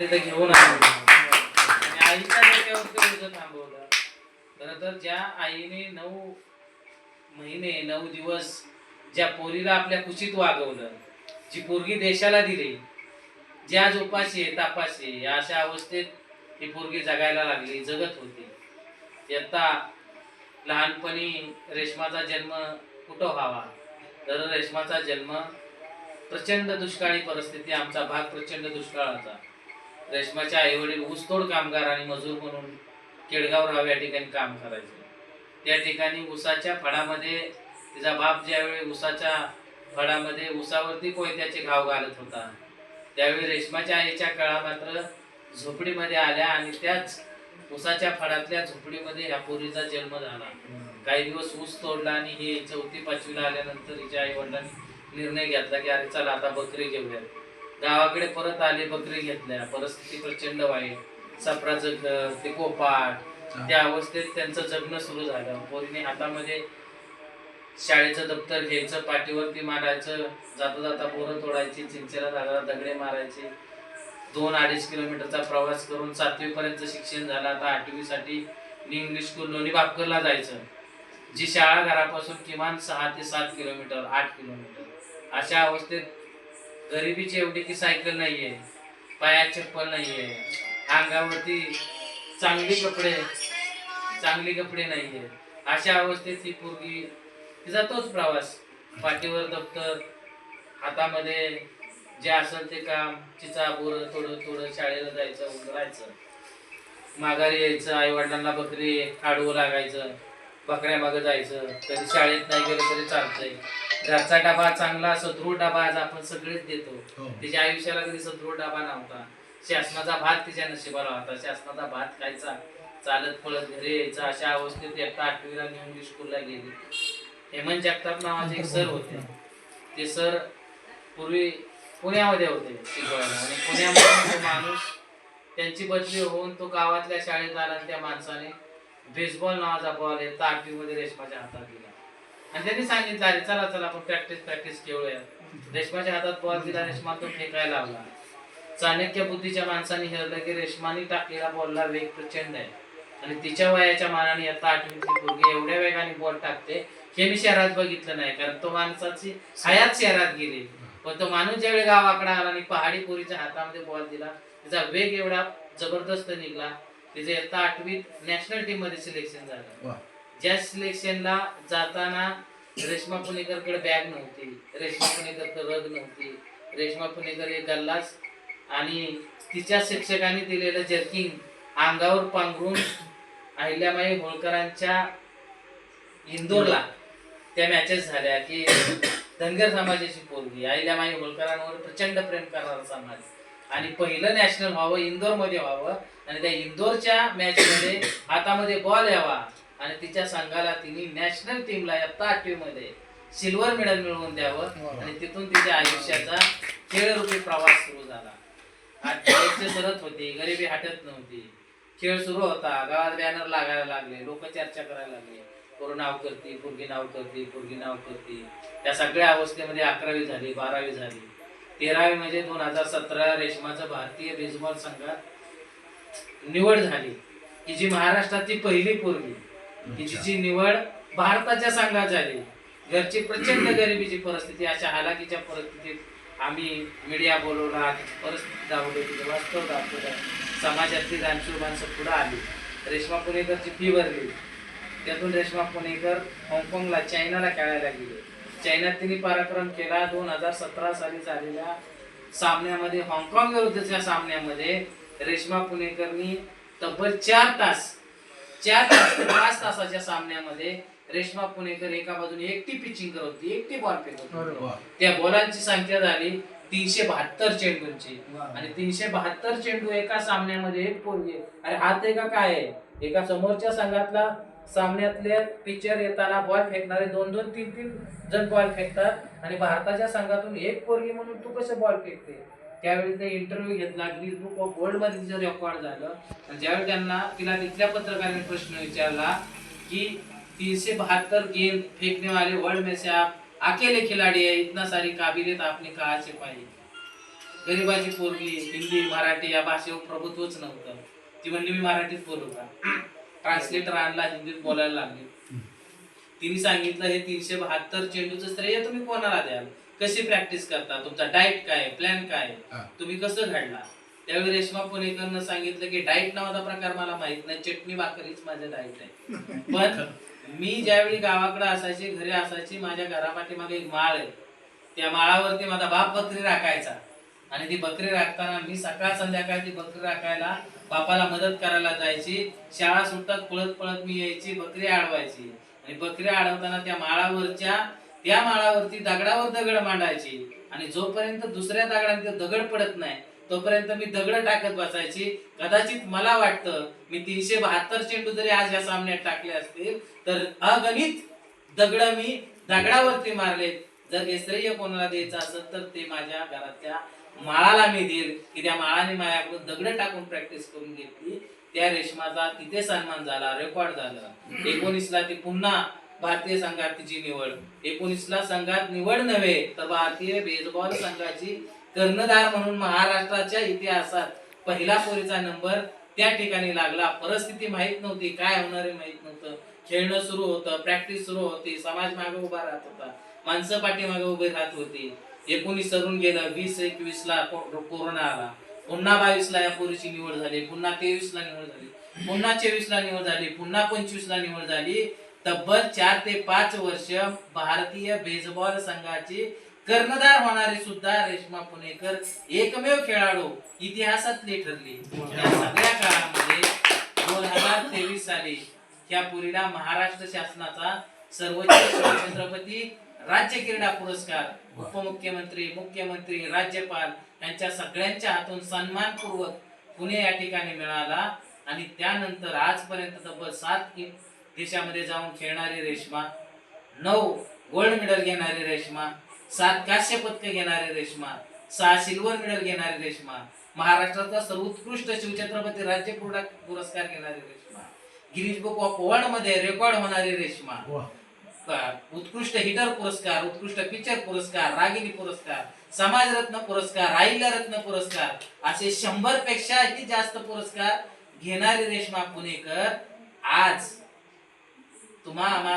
घेऊन आलो. आणि आईच्या डोक्यावरती ओझं थांबवलं. खरं तर ज्या आईने नऊ महिने नऊ दिवस ज्या पोरीला आपल्या कुशीत वागवलं जी पोरगी देशाला दिली ज्या जोपाशी आहे तापाशी या अशा अवस्थेत ही पोरगी जगायला लागली जगत होती. यत्ता लहानपणी रेशमाचा जन्म कुठं व्हावा? तर रेशमाचा जन्म प्रचंड दुष्काळी परिस्थिती आमचा भाग प्रचंड दुष्काळाचा. रेशमाचे आई वडील ऊसतोड कामगार आणि मजूर म्हणून केडगाव राव या ठिकाणी काम करायचे. त्या ठिकाणी ऊसाच्या फळामध्ये तिचा बाप ज्यावेळी ऊसाच्या फळामध्ये ऊसावरती कोयत्याचे घाव घालत होता त्यावेळी रेशमाच्या आईच्या काळा मात्र झोपडीमध्ये आल्या आणि त्याच ऊसाच्या फळातल्या झोपडीमध्ये या पोरीचा जन्म झाला. काही दिवस ऊस तोडला आणि हे चौथी पाचवीला आल्यानंतर हिच्या आई वडिलांनी निर्णय घेतला की अरे चला आता बकरी घेऊया गावाकडे परत आले बकरी घेतल्या. परिस्थिती प्रचंड वाईट. सफराचं घर ते कोपाट. त्या अवस्थेत त्यांचं जगणं सुरू झालं. पोरीने हातामध्ये शाळेचं दप्तर घ्यायचं पाठीवरती मारायचं. जाता जाता बोरं तोडायची चिंचेला झाडाला दगडे मारायचे. दोन अडीच किलोमीटरचा प्रवास करून सातवी पर्यंत शिक्षण झालं. आता आठवीसाठी इंग्लिश स्कूल लोणी बापकरला जायचं. जी शाळा घरापासून किमान सहा ते सात किलोमीटर आठ किलोमीटर. अशा अवस्थेत गरिबीची एवढी की सायकल नाहीये. पायात चप्पल नाहीये. अंगावरती चांगली कपडे चांगली कपडे नाहीये. अशा अवस्थेत ती पोरगी तिचा तोच प्रवास. पाठीवर दप्तर हातामध्ये जे असेल ते काम तिचा बोर थोडं थोडं शाळेला जायचं राहायचं. माघारी यायचं आई वडिलांना बकरी आडवं लागायचं बकऱ्या मागं जायचं. कधी शाळेत नाही गेलं तरी चालतंय. घरचा डबा चांगला सदृढ डबा आज आपण सगळेच देतो. हो. तिच्या आयुष्याला कधी सदृढ डबा नव्हता. शासनाचा भात तिच्या नशिबाला होता. शासनाचा भात खायचा चालत पळत घरी यायचा. अशा अवस्थेत एकटा आठवीला इंग्लिश स्कूलला गेली. हेमंत जगताप नावाचे एक सर होते. ते सर पूर्वी पुण्यामध्ये होते शिकवायला. आणि पुण्यामध्ये माणूस त्यांची बदली होऊन तो गावातल्या शाळेत आला त्या माणसाने बेसबॉल नावाचा बॉल आहे आठवीमध्ये रेशमाच्या हातात दिला. आणि त्यांनी सांगितलं अरे चला चला आपण प्रॅक्टिस प्रॅक्टिस खेळूया रेशमाच्या हातात बॉल दिला रेशमा तो फेकायला लावला. चाणक्य बुद्धीच्या माणसाने हेरलं की रेशमाने टाकलेला बॉलला वेग प्रचंड आहे. आणि तिच्या वयाच्या मानाने आता आठवीतली पोरगी एवढ्या वेगाने बॉल टाकते हे मी शहरात बघितलं नाही कारण तो माणसाची हयात शहरात गेली. पण तो माणूस ज्यावेळी गावाकडे आला आणि पहाडी पोरीच्या हातामध्ये बॉल दिला त्याचा वेग एवढा जबरदस्त निघला तिचे आता आठवीत नॅशनल टीममध्ये सिलेक्शन झालं. ज्या सिलेक्शनला जाताना रेश्मा पुणेकरकडे बॅग नव्हती रेश्मा पुणेकरकडे रग नव्हती रेश्मा पुणेकर एक गल्लास आणि तिच्या शिक्षकांनी दिलेलं जर्किंग अंगावर पांघरून अहिल्यामाई होळकरांच्या इंदोरला त्या मॅचेस झाल्या की धनगर समाजाची पोरगी अहिल्यामाई होळकरांवर प्रचंड प्रेम करणारा समाज. आणि पहिलं नॅशनल व्हावं इंदोरमध्ये व्हावं आणि त्या इंदोरच्या मॅच मध्ये हातामध्ये बॉल यावा. आणि तिच्या संघाला तिने नॅशनल टीमला इयत्ता आठवी मध्ये सिल्वर मेडल मिळवून द्यावं. आणि तिथून तिच्या आयुष्याचा खेळरूपी प्रवास सुरू झाला. सरत होती गरिबी हटत नव्हती. खेळ सुरू होता गावात बॅनर लागायला लागले लोक चर्चा करायला लागले. पोरं नाव करते पोरगी नाव करते पोरगी नाव करते. त्या सगळ्या अवस्थेमध्ये अकरावी झाली बारावी झाली. तेरावी म्हणजे दोन हजार सतरा रेशमाचं भारतीय बेसबॉल संघात निवड झाली. की जी महाराष्ट्राची पहिली पोरगी. की जिची निवड भारताच्या संघात झाली. घरची प्रचंड गरिबीची परिस्थिती अशा हालाकीच्या परिस्थितीत आम्ही मीडिया बोलवला परिस्थिती दाखवली वास्तव दाखवलं समाजातली दानशूर माणसं पुढे आली. रेश्मा पुणेकरची फी भरली. त्यातून रेश्मा पुणेकर हाँगकाँगला चायनाला खेळायला गेली. चायनात तिने पराक्रम केला. दोन हजार सतरा साली झालेल्या सामन्यामध्ये हाँगकाँग विरुद्धच्या सामन्यामध्ये रेश्मा पुणेकरनी तब्बल चार तास चार तास ते पाच तासाच्या सामन्यामध्ये रेश्मा पुणेकर एका बाजूने एकटी पिचिंग करत होती एकटी बॉल फेकत होती. त्या बॉलांची संख्या झाली तीनशे बहात्तर चेंडूंची. आणि तीनशे बहात्तर चेंडू एका सामन्यामध्ये एक पोरगी अरे हात आहे का काय आहे? एका समोरच्या संघातला सामन्यातले पिक्चर येताना बॉल फेकणारे दोन दोन तीन तीन जण बॉल फेकतात. आणि भारताच्या संघातून एक पोरगी म्हणून तू कसं बॉल फेकते? त्यावेळी ते इंटरव्ह्यू घेतला गिनीज बुक ऑफ वर्ल्डमध्ये तिचं रेकॉर्ड झालं. आणि ज्यावेळी त्यांना तिला तिथल्या पत्रकाराने प्रश्न विचारला की तीनशे बहत्तर गेंद फेकने वाले वर्ल्ड में से आप अकेले खिलाड़ी है इतना सारी काबिलियत आपने कहा से पाई? गरिबाची पोरगी हिंदी मराठी या भाषेवर प्रभुत्वच नव्हतं. ती म्हणली मी मराठीत बोलू का ट्रान्सलेटर आणला हिंदीत बोलायला लागली. तिने सांगितलं हे तीनशे बहात्तर चेंडूचं श्रेय तुम्ही कोणाला द्याल? कशी प्रॅक्टिस करता? तुमचा डाएट काय? प्लॅन काय? हा. तुम्ही कसं घडला? त्यावेळी रेश्मा पुणेकरनं सांगितलं की डाएट नावाचा प्रकार मला माहीत नाही. चटणी भाकरीच माझं डाएट आहे. पण मी ज्यावेळी गावाकडे असायची घरी असायची माझ्या घरापाठीमागे एक माळ आहे. त्या माळावरती माझा बाप बकरी राखायचा. आणि ती बकरी राखताना मी सकाळ संध्याकाळ ती बकरी राखायला बापाला मदत करायला जायची. शाळा सुटतात पळत पळत मी यायची बकरी अडवायची आणि बकरी अडवताना त्या माळावरच्या त्या माळावरती दगडावर दगड मांडायची आणि जोपर्यंत दुसऱ्या दगडांचे दगड पडत नाही तोपर्यंत मी दगड टाकत बसायची. कदाचित मला वाटतं मी तीनशे बहात्तर चेंडू जरी आज या सामन्यात टाकले असतील तर अगणित दगड मी दगडावरती मारले. जर हे श्रेय कोणाला द्यायचं असेल तर ते माझ्या घरातल्या माळाला मी देईल की त्या माळाने माझ्याकडून दगड टाकून प्रॅक्टिस करून घेतली. त्या रेशमाचा तिथे सन्मान झाला रेकॉर्ड झाला. एकोणीसला ती पुन्हा भारतीय संघात तिची निवड. एकोणीसला संघात निवड नव्हे तर भारतीय बेसबॉल संघाची कर्णधार म्हणून महाराष्ट्राच्या इतिहासात पहिला पोरीचा नंबर त्या ठिकाणी लागला. परिस्थिती माहीत नव्हती काय होणार माहीत माहीत नव्हतं. खेळणं सुरू होतं प्रॅक्टिस सुरू होती समाज मागे उभा राहत होता. माणसं पाठीमागे उभी राहत होती. एकोणीस सरून गेलं वीस एकवीस ला को- कोरोना आला. पुन्हा बावीस ला या पोरीची निवड झाली पुन्हा तेवीस ला निवड झाली पुन्हा चोवीस ला निवड झाली पुन्हा पंचवीस ला निवड झाली. तब्बल चार ते पाच वर्ष भारतीय बेसबॉल संघाचे कर्णधार होणारे सुद्धा रेश्मा पुणेकर एकमेव खेळाडू इतिहासातले ठरले. या सगळ्या काळामध्ये दोन हजार तेवीस साली या पुरीला महाराष्ट्र शासनाचा सर्वोच्च छत्रपती राज्य क्रीडा पुरस्कार उपमुख्यमंत्री मुख्यमंत्री राज्यपाल यांच्या सगळ्यांच्या हातून सन्मानपूर्वक पुणे या ठिकाणी मिळाला. आणि त्यानंतर आजपर्यंत तब्बल सात देशामध्ये जाऊन खेळणारी रेश्मा नऊ गोल्ड मेडल घेणारी रेश्मा सात काश्य पदक घेणारी रेश्मा सहा सिल्वर मेडल घेणारी रेश्मा महाराष्ट्राचा सर्वोत्कृष्ट शिवछत्रपती राज्य पुरस्कार पुरस्कार घेणारी रेश्मा गिरीश बुक ऑफ वर्ल्डमध्ये रेकॉर्ड होणारी रेश्मा उत्कृष्ट हिटर पुरस्कार उत्कृष्ट पिक्चर पुरस्कार रागिनी पुरस्कार समाजरत्न पुरस्कार रत्न पुरस्कार असे शंभर पेक्षाही जास्त पुरस्कार घेणारी रेश्मा पुणेकर आज तुम्हा आम्हा